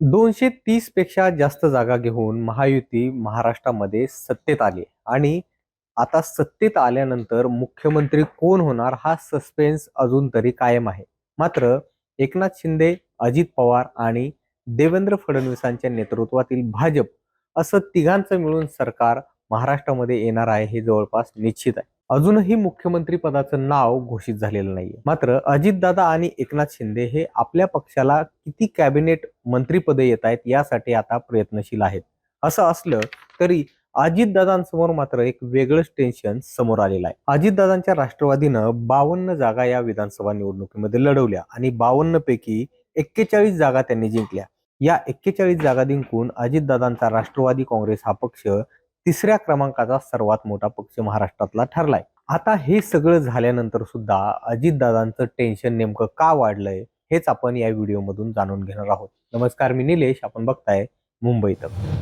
दोनशे तीसपेक्षा जास्त जागा घेऊन महायुती महाराष्ट्रामध्ये सत्तेत आली. आणि आता सत्तेत आल्यानंतर मुख्यमंत्री कोण होणार हा सस्पेन्स अजून तरी कायम आहे. मात्र एकनाथ शिंदे अजित पवार आणि देवेंद्र फडणवीसांच्या नेतृत्वातील भाजप असं तिघांचं मिळून सरकार महाराष्ट्रामध्ये येणार आहे हे जवळपास निश्चित आहे. अजूनही मुख्यमंत्री पदाचं नाव घोषित झालेलं नाहीये. मात्र अजितदादा आणि एकनाथ शिंदे हे आपल्या पक्षाला किती कॅबिनेट मंत्रीपदे येत आहेत यासाठी आता प्रयत्नशील आहेत. असं असलं तरी अजितदादांसमोर मात्र एक वेगळंच टेन्शन समोर आलेलं आहे. अजितदादांच्या राष्ट्रवादीनं बावन्न जागा या विधानसभा निवडणुकीमध्ये लढवल्या आणि बावन्न पैकी एक्केचाळीस जागा त्यांनी जिंकल्या. या एक्केचाळीस जागा जिंकून अजितदादांचा राष्ट्रवादी काँग्रेस हा पक्ष तिसऱ्या क्रमांकाचा सर्वात मोठा पक्ष महाराष्ट्रातला ठरलाय. आता हे सगळं झाल्यानंतर सुद्धा अजितदादांचं टेन्शन नेमकं का वाढलंय हेच आपण या व्हिडिओमधून जाणून घेणार आहोत. नमस्कार मी निलेश आपण बघताय मुंबई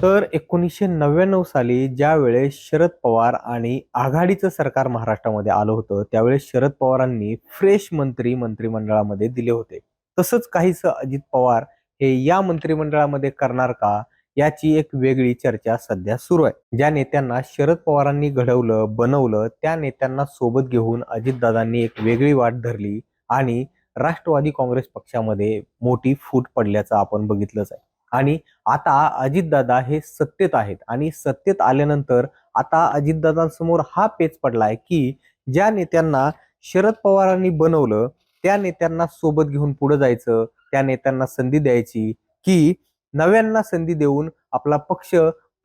तर एकोणीसशे नव्याण्णव साली ज्या वेळेस शरद पवार आणि आघाडीचं सरकार महाराष्ट्रामध्ये आलं होतं त्यावेळेस शरद पवारांनी फ्रेश मंत्री मंत्रिमंडळामध्ये दिले होते. तसंच काहीसं अजित पवार हे या मंत्रिमंडळामध्ये करणार का? याची एक वेगळी चर्चा सध्या सुरू आहे. ज्या नेत्यांना शरद पवारांनी घडवलं बनवलं त्या नेत्यांना सोबत घेऊन अजितदादांनी एक वेगळी वाट धरली आणि राष्ट्रवादी काँग्रेस पक्षामध्ये मोठी फूट पडल्याचं आपण बघितलंच आहे. आणि आता अजितदादा हे सत्तेत आहेत आणि सत्तेत आल्यानंतर आता अजितदादांसमोर हा पेच पडलाय की ज्या नेत्यांना शरद पवारांनी बनवलं त्या नेत्यांना सोबत घेऊन पुढे जायचं त्या नेत्यांना संधी द्यायची की नव्यांना संधी देऊन आपला पक्ष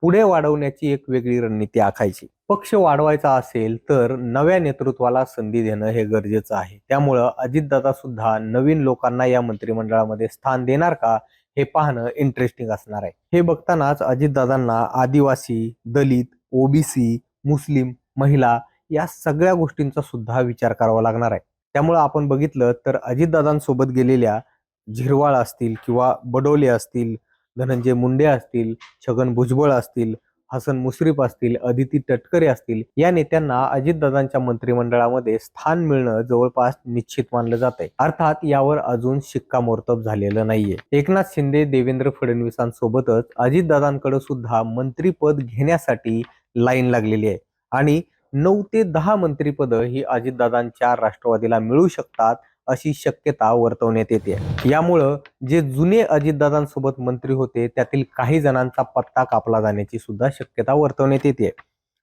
पुढे वाढवण्याची एक वेगळी रणनीती आखायची. पक्ष वाढवायचा असेल तर नव्या नेतृत्वाला संधी देणं हे गरजेचं आहे. त्यामुळं अजितदादा सुद्धा नवीन लोकांना या मंत्रिमंडळामध्ये स्थान देणार का हे पाहणं इंटरेस्टिंग असणार आहे. हे बघतानाच अजितदादांना आदिवासी दलित ओबीसी मुस्लिम महिला या सगळ्या गोष्टींचा सुद्धा विचार करावा लागणार आहे. त्यामुळं आपण बघितलं तर अजितदादांसोबत गेलेल्या झिरवाळ असतील किंवा बडोले असतील धनंजय मुंडे असतील छगन भुजबळ असतील हसन मुश्रीफ असतील अदिती तटकरे असतील या नेत्यांना अजितदादांच्या मंत्रिमंडळामध्ये स्थान मिळणं जवळपास निश्चित मानलं जात आहे अर्थात यावर अजून शिक्कामोर्तब झालेलं नाहीये. एकनाथ शिंदे देवेंद्र फडणवीसांसोबतच अजितदादांकडे सुद्धा मंत्रीपद घेण्यासाठी लाईन लागलेली आहे. आणि नऊ ते दहा मंत्रीपद ही अजितदादांच्या राष्ट्रवादीला मिळू शकतात अशी शक्यता वर्तवण्यात येते. यामुळं जे जुने अजितदादांसोबत मंत्री होते त्यातील काही जणांचा पत्ता कापला जाण्याची सुद्धा शक्यता वर्तवण्यात येते.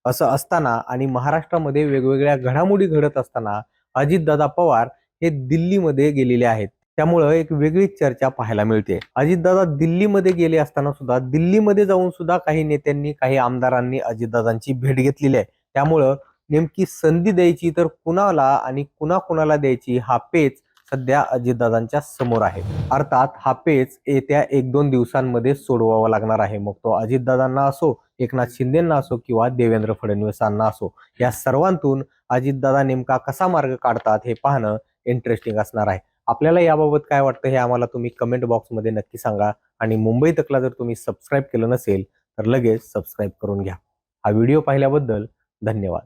असं असताना आणि महाराष्ट्रामध्ये वेगवेगळ्या घडामोडी घडत असताना अजितदादा पवार हे दिल्लीमध्ये गेलेले आहेत. त्यामुळं एक वेगळीच चर्चा पाहायला मिळते. अजितदादा दिल्लीमध्ये गेले असताना सुद्धा दिल्लीमध्ये जाऊन सुद्धा काही नेत्यांनी काही आमदारांनी अजितदादांची भेट घेतलेली आहे. त्यामुळं नेमकी संधी द्यायची तर कुणाला आणि कुणा कुणाला द्यायची हा पेच सध्या अजितदादांच्या समोर आहे. अर्थात हा पेच येत्या एक दोन दिवसांमध्ये सोडवावा लागणार आहे. मग तो अजितदादांना असो एकनाथ शिंदेना असो किंवा देवेंद्र फडणवीसांना असो या सर्वांतून अजितदादा नेमका कसा मार्ग काढतात हे पाहणं इंटरेस्टिंग असणार आहे. आपल्याला याबाबत काय वाटतं हे आम्हाला तुम्ही कमेंट बॉक्समध्ये नक्की सांगा आणि मुंबई तकला जर तुम्ही सबस्क्राईब केलं नसेल तर लगेच सबस्क्राईब करून घ्या. हा व्हिडिओ पाहिल्याबद्दल धन्यवाद.